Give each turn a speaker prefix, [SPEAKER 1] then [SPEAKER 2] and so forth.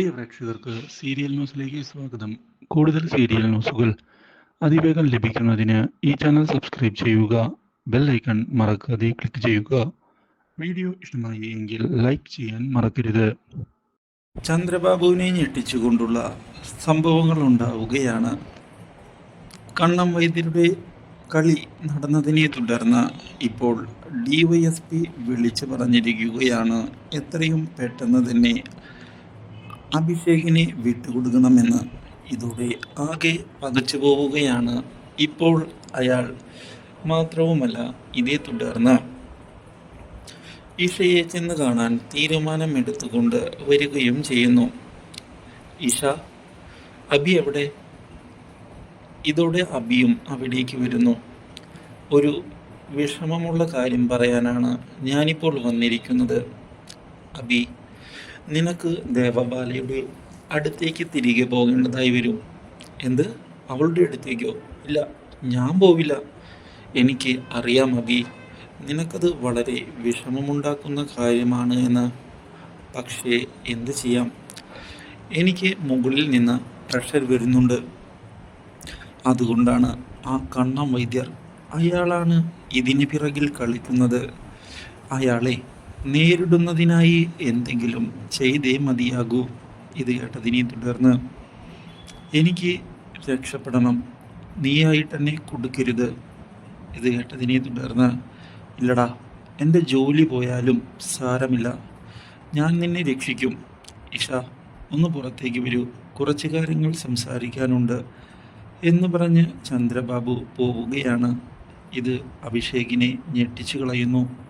[SPEAKER 1] പ്രിയ പ്രേക്ഷകർക്ക് സീരിയൽ ന്യൂസിലേക്ക് സ്വാഗതം. കൂടുതൽ സീരിയൽ ന്യൂസുകൾ അതിവേഗം ലഭിക്കുന്നതിന് ഈ ചാനൽ സബ്സ്ക്രൈബ് ചെയ്യുക ബെൽ ഐക്കൺ മറക്കാതെ ക്ലിക്ക് ചെയ്യുക. വീഡിയോ ഇഷ്ടമായി എങ്കിൽ ലൈക്ക് ചെയ്യാൻ മറക്കരുത്.
[SPEAKER 2] ചന്ദ്രബാബുവിനെ ഞെട്ടിച്ചുകൊണ്ടുള്ള സംഭവങ്ങൾ ഉണ്ടാവുകയാണ്. കണ്ണം വൈദ്യരുടെ കളി നടന്നതിനെ തുടർന്ന് ഇപ്പോൾ ഡിവൈഎസ്പി വിളിച്ചു പറഞ്ഞിരിക്കുകയാണ്. എത്രയും പെട്ടെന്ന് തന്നെ അഭിഷേകിനെ വിട്ടുകൊടുക്കണമെന്ന് ഇതോടെ ആകെ പകച്ചു പോവുകയാണ് ഇപ്പോൾ അയാൾ. മാത്രവുമല്ല ഇതേ തുടർന്ന് ഇഷയെ ചെന്ന് കാണാൻ തീരുമാനമെടുത്തുകൊണ്ട് വരികയും ചെയ്യുന്നു. ഇഷ അബി എവിടെ? ഇതോടെ അബിയും അവിടേക്ക് വരുന്നു. ഒരു വിഷമമുള്ള കാര്യം പറയാനാണ് ഞാനിപ്പോൾ വന്നിരിക്കുന്നത്. അബി നിനക്ക് ദേവബാലയുടെ അടുത്തേക്ക് തിരികെ പോകേണ്ടതായി വരും. എന്ത്? അവളുടെ അടുത്തേക്കോ? ഇല്ല ഞാൻ പോവില്ല. എനിക്ക് അറിയാം അബി. നിനക്കത് വളരെ വിഷമമുണ്ടാക്കുന്ന കാര്യമാണ് എന്ന്. പക്ഷേ എന്ത് ചെയ്യാം? എനിക്ക് മുകളിൽ നിന്ന് പ്രഷർ വരുന്നുണ്ട്. അതുകൊണ്ടാണ് ആ കണ്ണം വൈദ്യർ അയാളാണ് ഇതിന് പിറകിൽ കളിക്കുന്നത്. അയാളെ നേരിടുന്നതിനായി എന്തെങ്കിലും ചെയ്തേ മതിയാകൂ. ഇത് കേട്ടതിനെ തുടർന്ന് എനിക്ക് രക്ഷപ്പെടണം. നീയായിട്ട് എന്നെ കൊടുക്കരുത്. ഇത് കേട്ടതിനെ തുടർന്ന് ഇല്ലടാ എന്റെ ജോലി പോയാലും സാരമില്ല. ഞാൻ നിന്നെ രക്ഷിക്കും. ഇഷ ഒന്ന് പുറത്തേക്ക് വരൂ. കുറച്ച് കാര്യങ്ങൾ സംസാരിക്കാനുണ്ട്. എന്ന് പറഞ്ഞ് ചന്ദ്രബാബു പോവുകയാണ്. ഇത് അഭിഷേകിനെ ഞെട്ടിച്ചു കളയുന്നു.